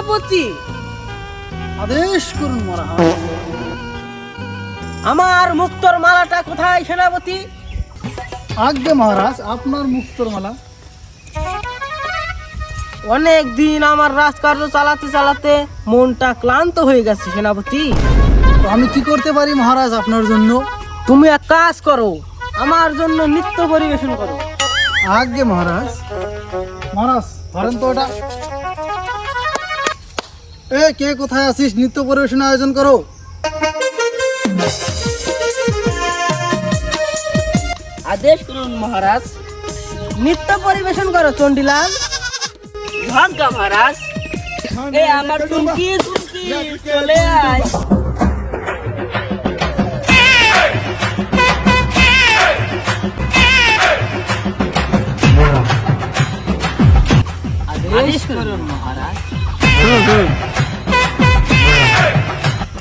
সেনাপতি। আদেশ করুন মহারাজ আমার মুক্তর মালাটা কোথায় সেনাপতি? আজ্ঞে মহারাজ আপনার মুক্তর মালা। অনেক দিন আমার রাজকার্য চালাতে চালাতে মনটা ক্লান্ত হয়ে গেছে সেনাপতি। আমি কি করতে পারি মহারাজ আপনার জন্য? তুমি এক কাজ করো আমার জন্য নৃত্য পরিবেশন করো। আজ্ঞে মহারাজ। মহারাজ ধরেন তো ওটা এ কে কোথায় আছিস? নৃত্য পরিবেশন আয়োজন করো। আদেশ করুন মহারাজ। নৃত্য পরিবেশন করো চন্ডিলাল ভাগ্যা মহারাজ। এ আমার চলে আয়। আদেশ করুন মহারাজ।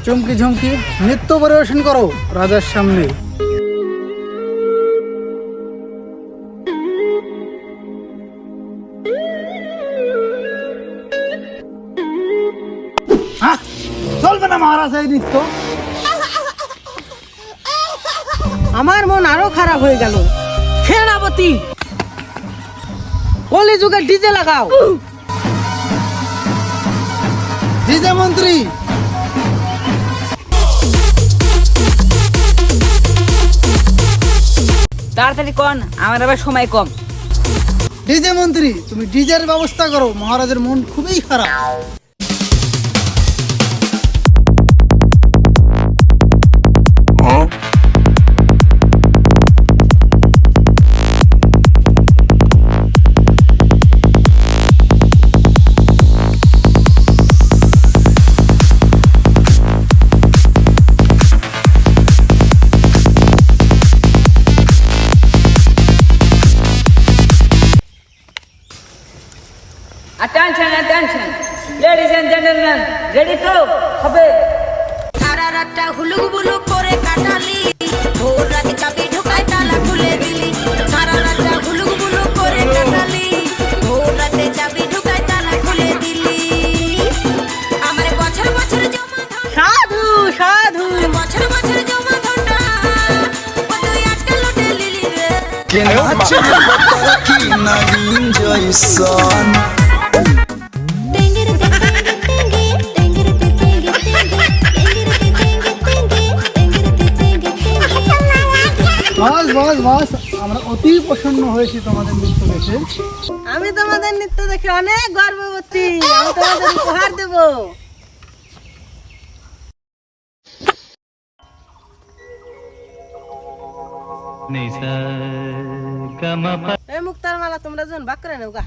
চমকি ঝমকি নৃত্য পরিবেশন করো রাজার সামনে। চলবে না মহারাজ এই নৃত্য। আমার মন আরও খারাপ হয়ে গেল। সেনাপতি কলি যুগে ডিজে লাগাও। ডিজে মন্ত্রী তাড়াতাড়ি কন, আমার আবার সময় কম। ডিজে মন্ত্রী, তুমি ডিজের ব্যবস্থা করো, মহারাজের মন খুবই খারাপ। Attention attention ladies and gentleman ready তো হবে? সারা রাতটা হুলুক বুলুক করে কাটালি। ভোর রাতে চাবি ঢোকায় তালা খুলে দিলি। সারা রাতটা হুলুক বুলুক করে কাটালি। ভোর রাতে চাবি ঢোকায় তালা খুলে দিলি। আমার বছর বছর জমা সাধু সাধু। বছর বছর জমা ধনটা ও তুই আজকে লুটে লিলি রে। টেঙ্গের বাস বাস বাস আমরা অতি প্রসন্ন হয়েছি তোমাদের নৃত্য দেখে। আমি তোমাদের নৃত্য দেখে অনেক গর্ববতী। আমি তোমাদের উপহার দেব। এই মুক্তার মালা তোমরা যখন বাক করে নেও গা।